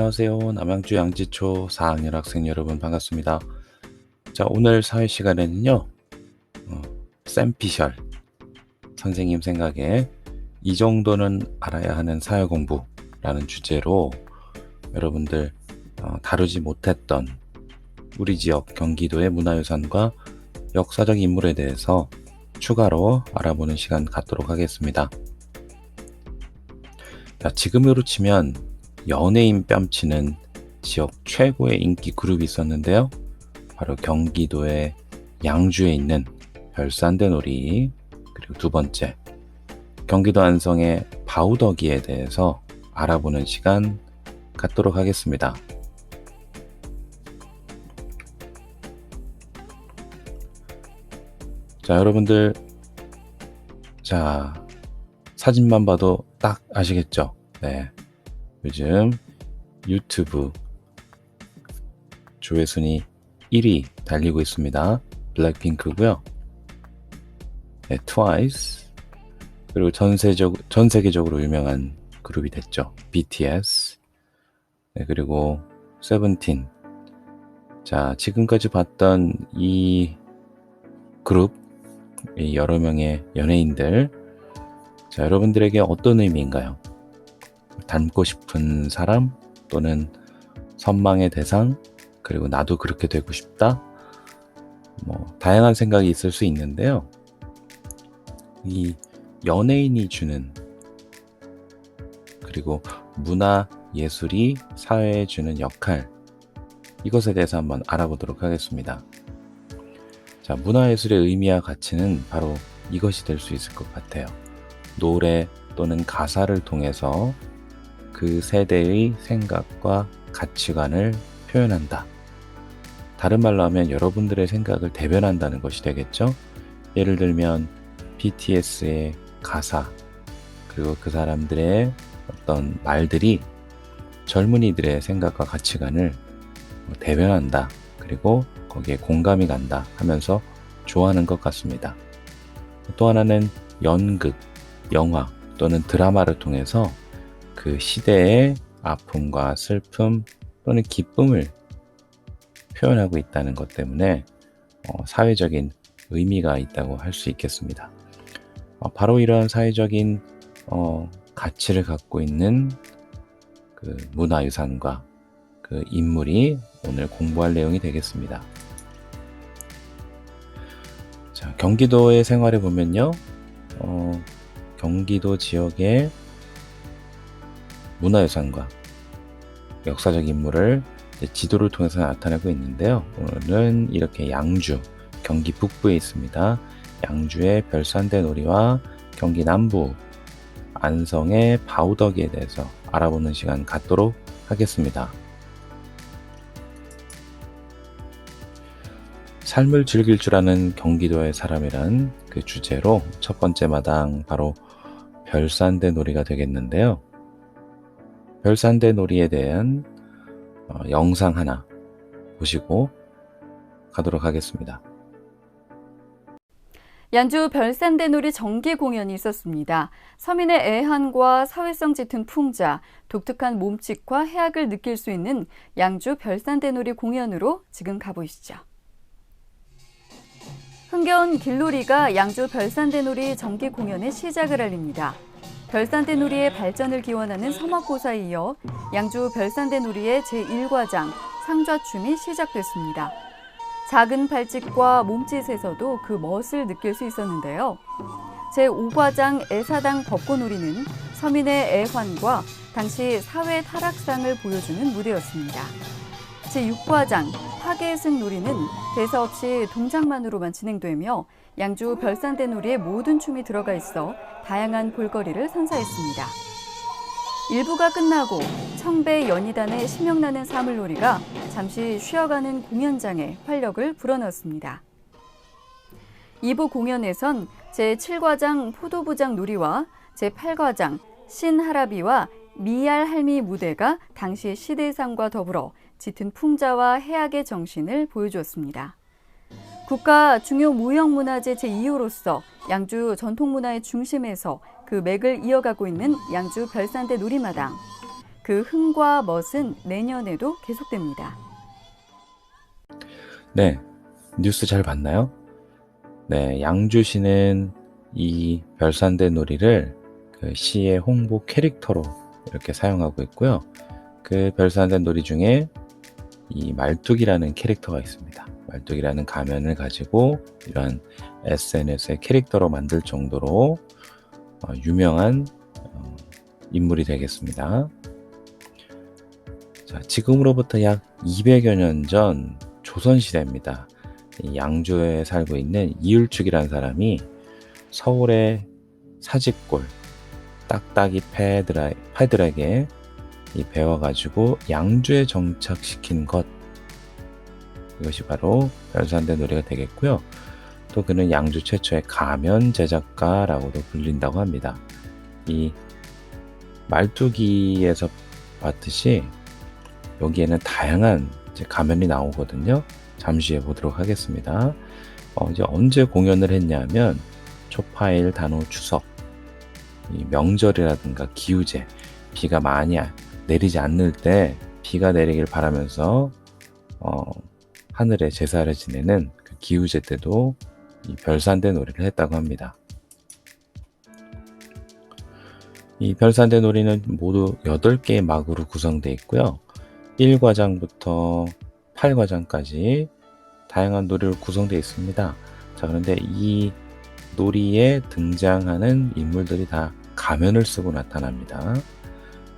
안녕하세요. 남양주 양지초 4학년 학생 여러분 반갑습니다. 자, 오늘 사회 시간에는요, 어, 샘피셜 선생님 생각에 이 정도는 알아야 하는 사회 공부라는 주제로 여러분들 어, 다루지 못했던 우리 지역 경기도의 문화유산과 역사적 인물에 대해서 추가로 알아보는 시간 갖도록 하겠습니다. 자, 지금으로 치면 연예인 뺨치는 지역 최고의 인기 그룹이 있었는데요. 바로 경기도의 양주에 있는 별산대 놀이 그리고 두 번째 경기도 안성의 바우더기에 대해서 알아보는 시간 갖도록 하겠습니다. 자, 여러분들 자, 사진만 봐도 딱 아시겠죠? 네. 요즘 유튜브 조회순위 1위 달리고 있습니다. 블랙핑크고요. 네, 트와이스 그리고 전세적 전 세계적으로 유명한 그룹이 됐죠. BTS 네, 그리고 세븐틴 자 지금까지 봤던 이 그룹 이 여러 명의 연예인들 자 여러분들에게 어떤 의미인가요? 닮고 싶은 사람 또는 선망의 대상 그리고 나도 그렇게 되고 싶다 뭐 다양한 생각이 있을 수 있는데요. 이 연예인이 주는 그리고 문화 예술이 사회에 주는 역할 이것에 대해서 한번 알아보도록 하겠습니다. 자, 문화예술의 의미와 가치는 바로 이것이 될 수 있을 것 같아요. 노래 또는 가사를 통해서 그 세대의 생각과 가치관을 표현한다. 다른 말로 하면 여러분들의 생각을 대변한다는 것이 되겠죠? 예를 들면 BTS의 가사, 그리고 그 사람들의 어떤 말들이 젊은이들의 생각과 가치관을 대변한다. 그리고 거기에 공감이 간다 하면서 좋아하는 것 같습니다. 또 하나는 연극, 영화 또는 드라마를 통해서 그 시대의 아픔과 슬픔 또는 기쁨을 표현하고 있다는 것 때문에 어, 사회적인 의미가 있다고 할 수 있겠습니다. 어, 바로 이런 사회적인 어, 가치를 갖고 있는 그 문화유산과 그 인물이 오늘 공부할 내용이 되겠습니다. 자, 경기도의 생활에 보면요, 어, 경기도 지역의 문화유산과 역사적 인물을 지도를 통해서 나타내고 있는데요. 오늘은 이렇게 양주, 경기 북부에 있습니다. 양주의 별산대 놀이와 경기 남부, 안성의 바우덕에 대해서 알아보는 시간 갖도록 하겠습니다. 삶을 즐길 줄 아는 경기도의 사람이란 그 주제로 첫 번째 마당 바로 별산대 놀이가 되겠는데요. 별산대 놀이에 대한 어, 영상 하나 보시고 가도록 하겠습니다. 양주 별산대 놀이 정기 공연이 있었습니다. 서민의 애환과 사회성 짙은 풍자, 독특한 몸짓과 해악을 느낄 수 있는 양주 별산대 놀이 공연으로 지금 가보시죠. 흥겨운 길놀이가 양주 별산대 놀이 정기 공연의 시작을 알립니다. 별산대 놀이의 발전을 기원하는 서막고사에 이어 양주 별산대 놀이의 제1과장 상좌춤이 시작됐습니다. 작은 발짓과 몸짓에서도 그 멋을 느낄 수 있었는데요. 제5과장 애사당 벚꽃놀이는 서민의 애환과 당시 사회 타락상을 보여주는 무대였습니다. 제6과장 파괴승 놀이는 대사 없이 동작만으로만 진행되며 양주 별산대 놀이의 모든 춤이 들어가 있어 다양한 볼거리를 선사했습니다. 일부가 끝나고 청배 연희단의 신명나는 사물놀이가 잠시 쉬어가는 공연장에 활력을 불어넣었습니다. 2부 공연에선 제7과장 포도부장 놀이와 제8과장 신하라비와 미알 할미 무대가 당시 시대상과 더불어 짙은 풍자와 해악의 정신을 보여주었습니다. 국가 중요 무형문화재 제2호로서 양주 전통문화의 중심에서 그 맥을 이어가고 있는 양주 별산대 놀이마당. 그 흥과 멋은 내년에도 계속됩니다. 네, 뉴스 잘 봤나요? 네, 양주시는 이 별산대 놀이를 그 시의 홍보 캐릭터로 이렇게 사용하고 있고요. 그 별산대 놀이 중에 이 말뚝이라는 캐릭터가 있습니다. 말뚝이라는 가면을 가지고 이러한 SNS의 캐릭터로 만들 정도로 어, 유명한 어, 인물이 되겠습니다. 자, 지금으로부터 약 200여 년 전 조선시대입니다. 이 양주에 살고 있는 이율축이라는 사람이 서울의 사직골 딱딱이 패들아, 패들에게 이 배워가지고 양주에 정착시킨 것 이것이 바로 별산대 노래가 되겠고요. 또 그는 양주 최초의 가면 제작가라고도 불린다고 합니다. 이 말뚝이에서 봤듯이 여기에는 다양한 가면이 나오거든요. 잠시 후에 보도록 하겠습니다. 어, 이제 언제 공연을 했냐면 초파일 단오 추석 이 명절이라든가 기우제 비가 많이 내리지 않을 때 비가 내리길 바라면서 어, 하늘에 제사를 지내는 그 기우제 때도 이 별산대 놀이를 했다고 합니다. 이 별산대 놀이는 모두 8개의 막으로 구성되어 있고요. 1과장부터 8과장까지 다양한 놀이로 구성되어 있습니다. 자, 그런데 이 놀이에 등장하는 인물들이 다 가면을 쓰고 나타납니다.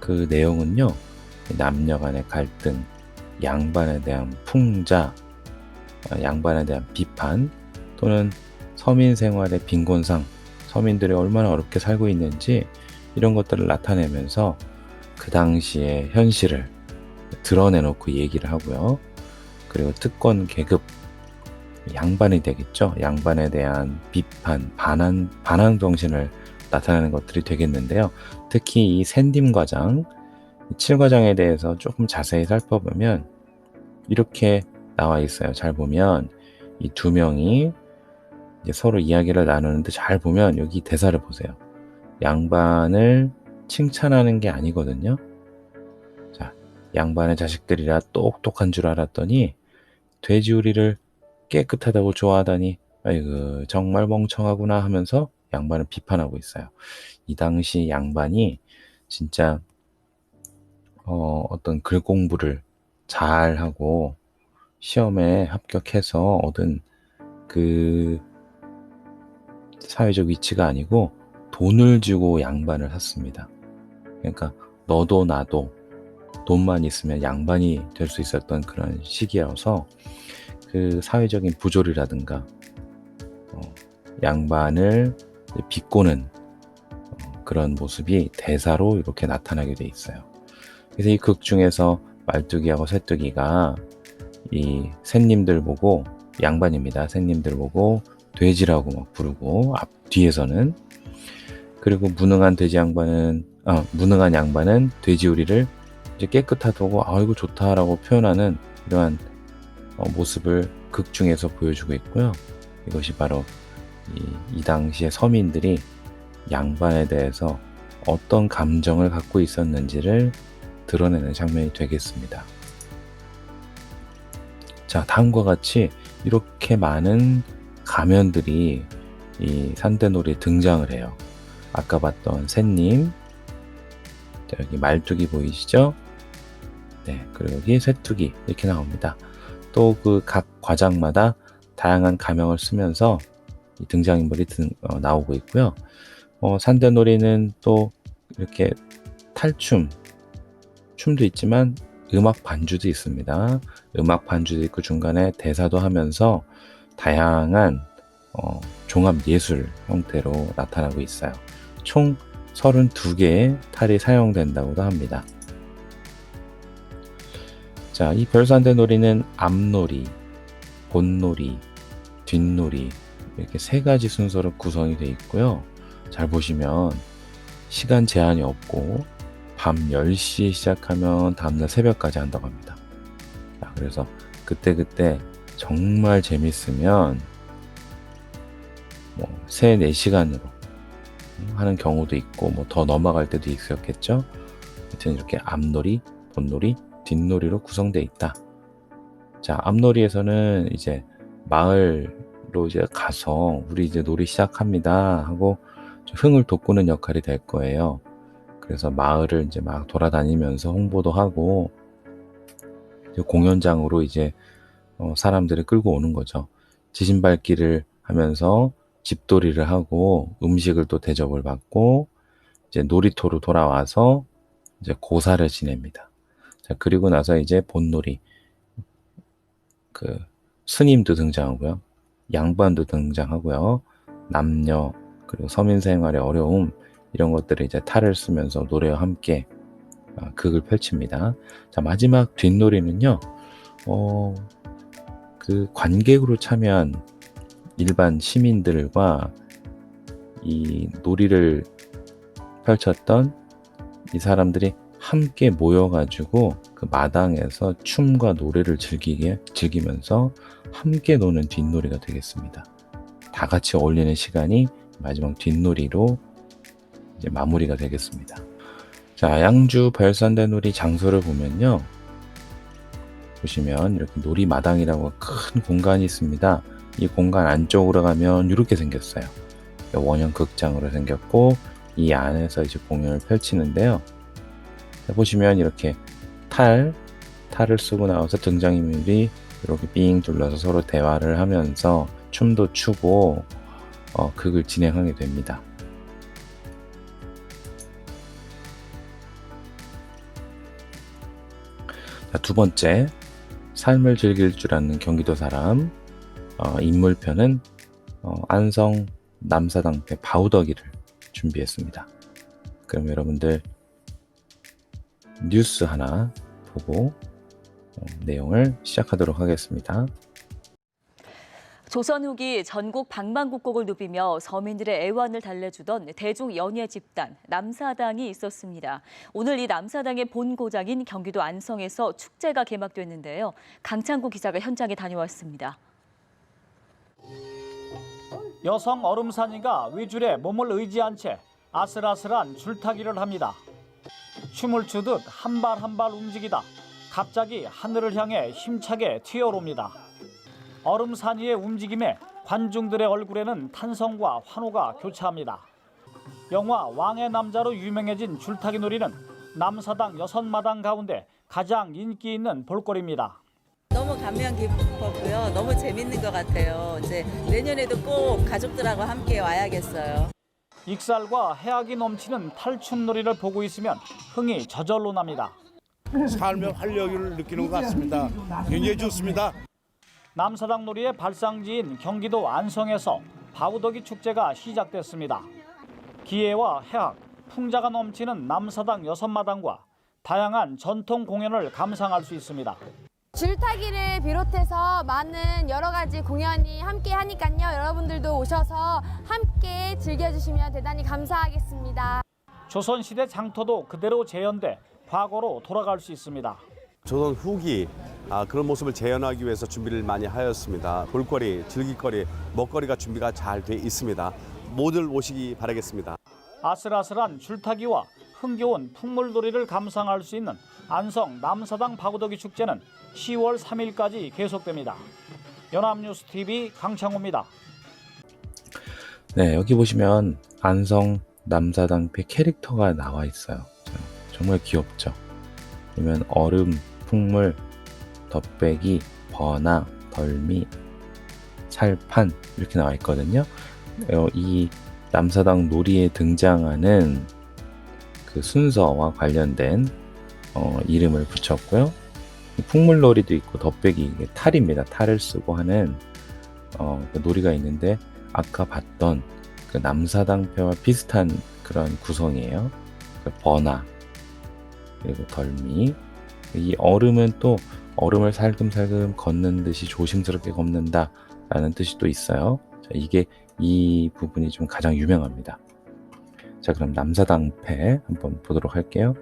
그 내용은요, 남녀 간의 갈등, 양반에 대한 풍자, 어, 양반에 대한 비판, 또는 서민 생활의 빈곤상, 서민들이 얼마나 어렵게 살고 있는지 이런 것들을 나타내면서 그 당시의 현실을 드러내놓고 얘기를 하고요. 그리고 특권 계급, 양반이 되겠죠. 양반에 대한 비판, 반한, 반항 정신을 나타내는 것들이 되겠는데요. 특히 이 샌딤 과장, 7과장에 대해서 조금 자세히 살펴보면 이렇게 나와 있어요. 잘 보면 이 두 명이 서로 이야기를 나누는데 잘 보면 여기 대사를 보세요. 양반을 칭찬하는 게 아니거든요. 자, 양반의 자식들이라 똑똑한 줄 알았더니 돼지우리를 깨끗하다고 좋아하다니 아이고 정말 멍청하구나 하면서 양반을 비판하고 있어요. 이 당시 양반이 진짜 어, 어떤 글 공부를 잘 하고 시험에 합격해서 얻은 그 사회적 위치가 아니고 돈을 주고 양반을 샀습니다. 그러니까 너도 나도 돈만 있으면 양반이 될 수 있었던 그런 시기여서 그 사회적인 부조리라든가 어, 양반을 비꼬는 어, 그런 모습이 대사로 이렇게 나타나게 돼 있어요. 그래서 이 극 중에서 말뚝이하고 새뚝이가 이 샌님들 보고 양반입니다. 샌님들 보고 돼지라고 막 부르고 앞 뒤에서는 그리고 무능한 돼지 양반은 아, 무능한 양반은 돼지우리를 이제 깨끗하다고 아이고 좋다라고 표현하는 이러한 어, 모습을 극 중에서 보여주고 있고요. 이것이 바로 이, 이 당시의 서민들이 양반에 대해서 어떤 감정을 갖고 있었는지를 드러내는 장면이 되겠습니다. 자, 다음과 같이 이렇게 많은 가면들이 이 산대놀이에 등장을 해요. 아까 봤던 샌님, 자, 여기 말뚝이 보이시죠? 네, 그리고 여기 쇠뚝이 이렇게 나옵니다. 또 그 각 과장마다 다양한 가명을 쓰면서 이 등장인물이 등, 어, 나오고 있고요. 어, 산대놀이는 또 이렇게 탈춤, 춤도 있지만 음악 반주도 있습니다. 음악 반주도 있고 중간에 대사도 하면서 다양한 어, 종합 예술 형태로 나타나고 있어요. 총 32개의 탈이 사용된다고도 합니다. 자, 이 별산대 놀이는 앞놀이, 본놀이, 뒷놀이 이렇게 세 가지 순서로 구성이 되어 있고요. 잘 보시면 시간 제한이 없고 밤 10시에 시작하면 다음날 새벽까지 한다고 합니다. 자, 그래서 그때 그때 정말 재밌으면 뭐 3, 4시간으로 하는 경우도 있고 뭐 더 넘어갈 때도 있었겠죠. 하여튼 이렇게 앞놀이, 본놀이, 뒷놀이로 구성되어 있다. 자, 앞놀이에서는 이제 마을 로 이제 가서 우리 이제 놀이 시작합니다 하고 좀 흥을 돋구는 역할이 될 거예요. 그래서 마을을 이제 막 돌아다니면서 홍보도 하고 이제 공연장으로 이제 어, 사람들을 끌고 오는 거죠. 지진밟기를 하면서 집돌이를 하고 음식을 또 대접을 받고 이제 놀이터로 돌아와서 이제 고사를 지냅니다. 자, 그리고 나서 이제 본놀이 그 스님도 등장하고요. 양반도 등장하고요. 남녀 그리고 서민 생활의 어려움 이런 것들을 이제 탈을 쓰면서 노래와 함께 아, 극을 펼칩니다. 자, 마지막 뒷놀이는요. 어, 그 관객으로 참여한 일반 시민들과 이 놀이를 펼쳤던 이 사람들이 함께 모여가지고 그 마당에서 춤과 노래를 즐기게 즐기면서 함께 노는 뒷놀이가 되겠습니다. 다 같이 어울리는 시간이 마지막 뒷놀이로 이제 마무리가 되겠습니다. 자, 양주 별산대 놀이 장소를 보면요. 보시면 이렇게 놀이 마당이라고 큰 공간이 있습니다. 이 공간 안쪽으로 가면 이렇게 생겼어요. 원형 극장으로 생겼고 이 안에서 이제 공연을 펼치는데요. 자, 보시면 이렇게 탈, 탈을 쓰고 나와서 등장인물이 이렇게 삥 둘러서 서로 대화를 하면서 춤도 추고 어, 극을 진행하게 됩니다. 자, 두 번째, 삶을 즐길 줄 아는 경기도 사람 어, 인물편은 어, 안성 남사당패 바우더기를 준비했습니다. 그럼 여러분들 뉴스 하나 보고 어, 내용을 시작하도록 하겠습니다. 조선 후기 전국 방방곡곡을 누비며 서민들의 애환을 달래주던 대중 연예 집단 남사당이 있었습니다. 오늘 이 남사당의 본고장인 경기도 안성에서 축제가 개막됐는데요. 강창구 기자가 현장에 다녀왔습니다. 여성 얼음산이가 위줄에 몸을 의지한 채 아슬아슬한 줄타기를 합니다. 춤을 추듯 한 발 한 발 움직이다 갑자기 하늘을 향해 힘차게 튀어오릅니다. 얼음산이의 움직임에 관중들의 얼굴에는 탄성과 환호가 교차합니다. 영화 왕의 남자로 유명해진 줄타기 놀이는 남사당 여섯 마당 가운데 가장 인기 있는 볼거리입니다. 너무 감명 깊었고요. 너무 재밌는 것 같아요. 이제 내년에도 꼭 가족들하고 함께 와야겠어요. 익살과 해악이 넘치는 탈춤놀이를 보고 있으면 흥이 저절로 납니다. 삶의 활력을 느끼는 것 같습니다. 굉장히 좋습니다. 남사당 놀이의 발상지인 경기도 안성에서 바우더기 축제가 시작됐습니다. 기회와 해악, 풍자가 넘치는 남사당 여섯 마당과 다양한 전통 공연을 감상할 수 있습니다. 줄타기를 비롯해서 많은 여러 가지 공연이 함께 하니까요. 여러분들도 오셔서 함께 즐겨주시면 대단히 감사하겠습니다. 조선시대 장터도 그대로 재현돼 과거로 돌아갈 수 있습니다. 조선 후기 아, 그런 모습을 재현하기 위해서 준비를 많이 하였습니다. 볼거리, 즐길거리, 먹거리가 준비가 잘 돼 있습니다. 모두 오시기 바라겠습니다. 아슬아슬한 줄타기와 흥겨운 풍물놀이를 감상할 수 있는 안성 남사당 바구더기 축제는 10월 3일까지 계속됩니다. 연합뉴스 TV 강창호입니다. 네, 여기 보시면 안성 남사당패 캐릭터가 나와 있어요. 자, 정말 귀엽죠? 그러면 얼음, 풍물, 덧배기, 버나, 덜미, 살판 이렇게 나와 있거든요. 어, 이 남사당 놀이에 등장하는 그 순서와 관련된 어, 이름을 붙였고요. 이 풍물놀이도 있고 덧배기 이게 탈입니다. 탈을 쓰고 하는 어, 그 놀이가 있는데 아까 봤던 그 남사당패와 비슷한 그런 구성이에요. 그 버나 그리고 덜미 이 얼음은 또 얼음을 살금살금 걷는 듯이 조심스럽게 걷는다 라는 뜻이 또 있어요. 자, 이게 이 부분이 좀 가장 유명합니다. 자, 그럼 남사당패 한번 보도록 할게요.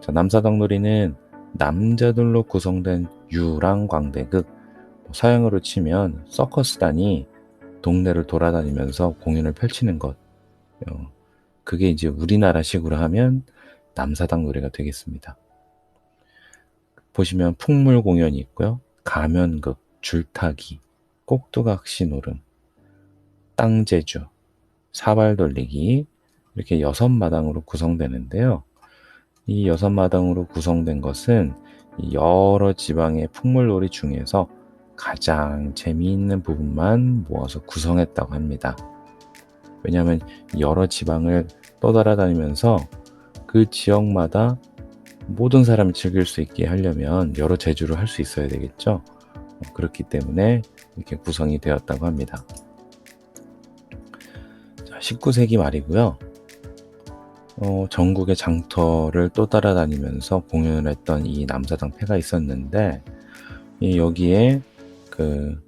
자, 남사당 놀이는 남자들로 구성된 유랑 광대극, 뭐 서양으로 치면 서커스단이 동네를 돌아다니면서 공연을 펼치는 것. 어, 그게 이제 우리나라식으로 하면 남사당 노래가 되겠습니다. 보시면 풍물 공연이 있고요. 가면극, 줄타기, 꼭두각시 노름, 땅제주, 사발 돌리기 이렇게 여섯 마당으로 구성되는데요. 이 여섯 마당으로 구성된 것은 이 여러 지방의 풍물놀이 중에서 가장 재미있는 부분만 모아서 구성했다고 합니다. 왜냐하면 여러 지방을 떠돌아다니면서 그 지역마다 모든 사람이 즐길 수 있게 하려면 여러 제주를 할 수 있어야 되겠죠. 어, 그렇기 때문에 이렇게 구성이 되었다고 합니다. 자, 19세기 말이고요. 어, 전국의 장터를 또 따라다니면서 공연을 했던 이 남사당 패가 있었는데 이 여기에 그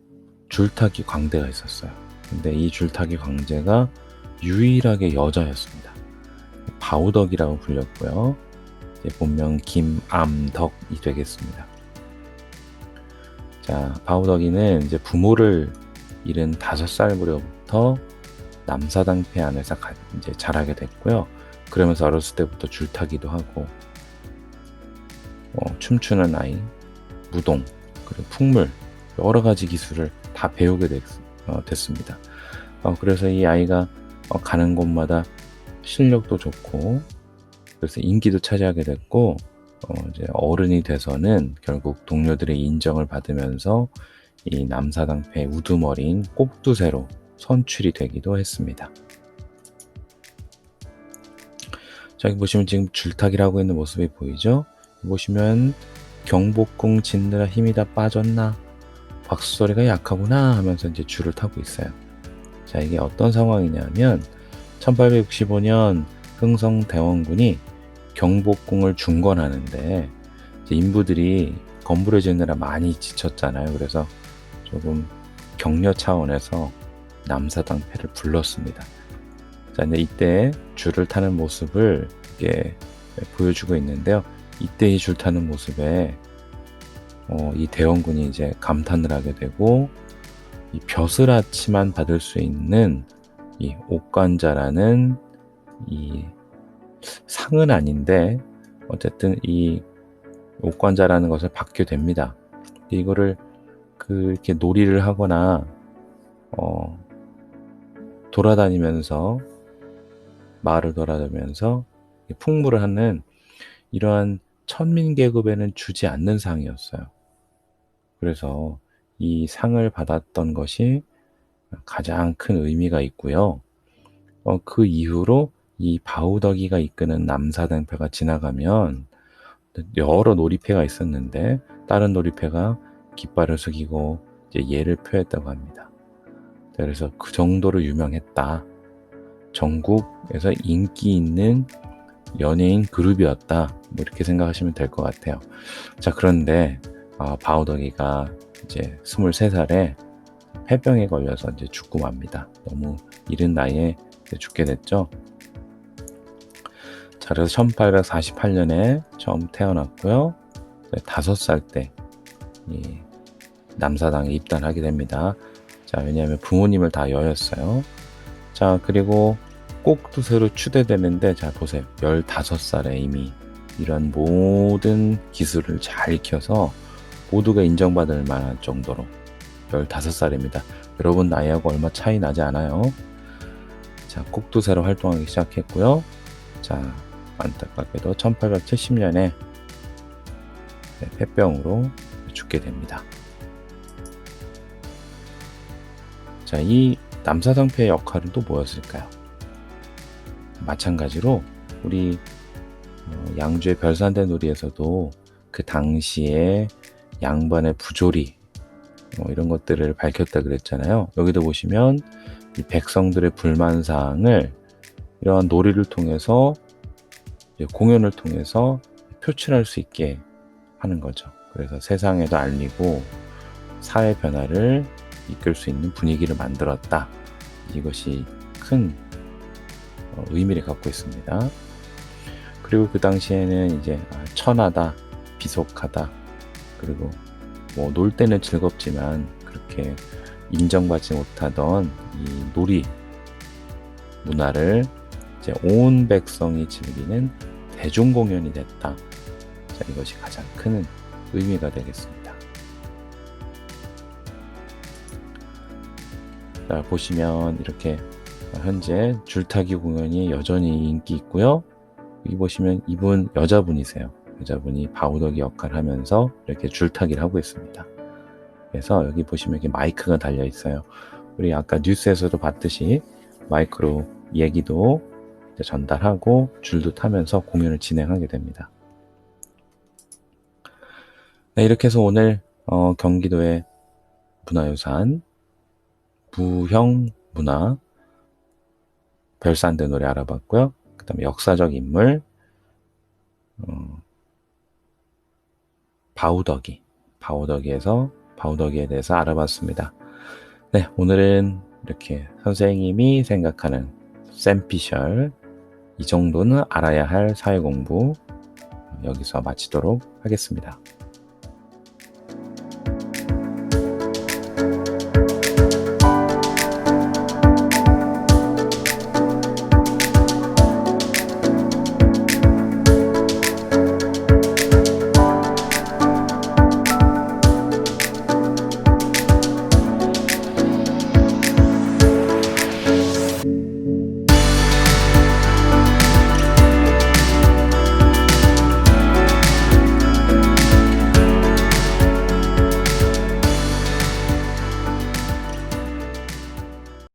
줄타기 광대가 있었어요. 근데 이 줄타기 광대가 유일하게 여자였습니다. 바우덕이라고 불렸고요. 본명 김암덕이 되겠습니다. 자, 바우덕이는 이제 부모를 잃은 다섯 살 무렵부터 남사당패 안에서 가- 이제 자라게 됐고요. 그러면서 어렸을 때부터 줄타기도 하고, 어, 춤추는 아이, 무동, 그리고 풍물, 여러 가지 기술을 다 배우게 됐, 습니다 그래서 이 아이가 어, 가는 곳마다 실력도 좋고, 그래서 인기도 차지하게 됐고, 어, 이제 어른이 돼서는 결국 동료들의 인정을 받으면서 이 남사당패 우두머리인 꼭두새로 선출이 되기도 했습니다. 자, 여기 보시면 지금 줄타기를 하고 있는 모습이 보이죠? 보시면 경복궁 짓느라 힘이 다 빠졌나? 박수 소리가 약하구나 하면서 이제 줄을 타고 있어요. 자, 이게 어떤 상황이냐면 1865년 흥성 대원군이 경복궁을 중건하는데 인부들이 건물을 짓느라 많이 지쳤잖아요. 그래서 조금 격려 차원에서 남사당패를 불렀습니다. 자, 이제 이때 줄을 타는 모습을 이렇게 보여주고 있는데요. 이때 이 줄 타는 모습에 어, 이 대원군이 이제 감탄을 하게 되고 이 벼슬아치만 받을 수 있는 이 옥관자라는 이 상은 아닌데 어쨌든 이 옥관자라는 것을 받게 됩니다. 이거를 그 이렇게 놀이를 하거나 어 돌아다니면서 마을을 돌아다니면서 풍물을 하는 이러한 천민 계급에는 주지 않는 상이었어요. 그래서 이 상을 받았던 것이 가장 큰 의미가 있고요. 어, 그 이후로 이 바우덕이가 이끄는 남사당패가 지나가면 여러 놀이패가 있었는데 다른 놀이패가 깃발을 숙이고 이제 예를 표했다고 합니다. 그래서 그 정도로 유명했다. 전국에서 인기 있는 연예인 그룹이었다. 뭐 이렇게 생각하시면 될 것 같아요. 자, 그런데 아, 바우덕이가 이제 23살에 폐병에 걸려서 이제 죽고 맙니다. 너무 이른 나이에 죽게 됐죠. 자, 그래서 1848년에 처음 태어났고요. 다섯 살 때 남사당에 입단하게 됩니다. 자, 왜냐하면 부모님을 다 여였어요. 자, 그리고 꼭두새로 추대되는데, 자, 보세요. 15살에 이미 이런 모든 기술을 잘 익혀서 모두가 인정받을 만한 정도로 15살입니다. 여러분 나이하고 얼마 차이 나지 않아요. 자, 꼭두새로 활동하기 시작했고요. 자, 안타깝게도 1870년에 폐병으로 죽게 됩니다. 자, 이 남사당패의 역할은 또 뭐였을까요? 마찬가지로 우리 어, 양주의 별산대 놀이에서도 그 당시에 양반의 부조리 뭐 이런 것들을 밝혔다 그랬잖아요. 여기도 보시면 이 백성들의 불만 사항을 이러한 놀이를 통해서 공연을 통해서 표출할 수 있게 하는 거죠. 그래서 세상에도 알리고 사회 변화를 이끌 수 있는 분위기를 만들었다. 이것이 큰 어, 의미를 갖고 있습니다. 그리고 그 당시에는 이제 아, 천하다, 비속하다, 그리고 뭐 놀 때는 즐겁지만 그렇게 인정받지 못하던 이 놀이 문화를 이제 온 백성이 즐기는 대중 공연이 됐다. 자, 이것이 가장 큰 의미가 되겠습니다. 자, 보시면 이렇게 현재 줄타기 공연이 여전히 인기 있고요. 여기 보시면 이분 여자분이세요. 여자분이 바우더기 역할을 하면서 이렇게 줄타기를 하고 있습니다. 그래서 여기 보시면 이렇게 마이크가 달려 있어요. 우리 아까 뉴스에서도 봤듯이 마이크로 얘기도 전달하고 줄도 타면서 공연을 진행하게 됩니다. 네, 이렇게 해서 오늘 어, 경기도의 문화유산 부형 문화 별산대 노래 알아봤고요. 그 다음에 역사적 인물 어, 바우더기 바우더기에서 바우더기에 대해서 알아봤습니다. 네, 오늘은 이렇게 선생님이 생각하는 샘피셜 이 정도는 알아야 할 사회 공부 여기서 마치도록 하겠습니다.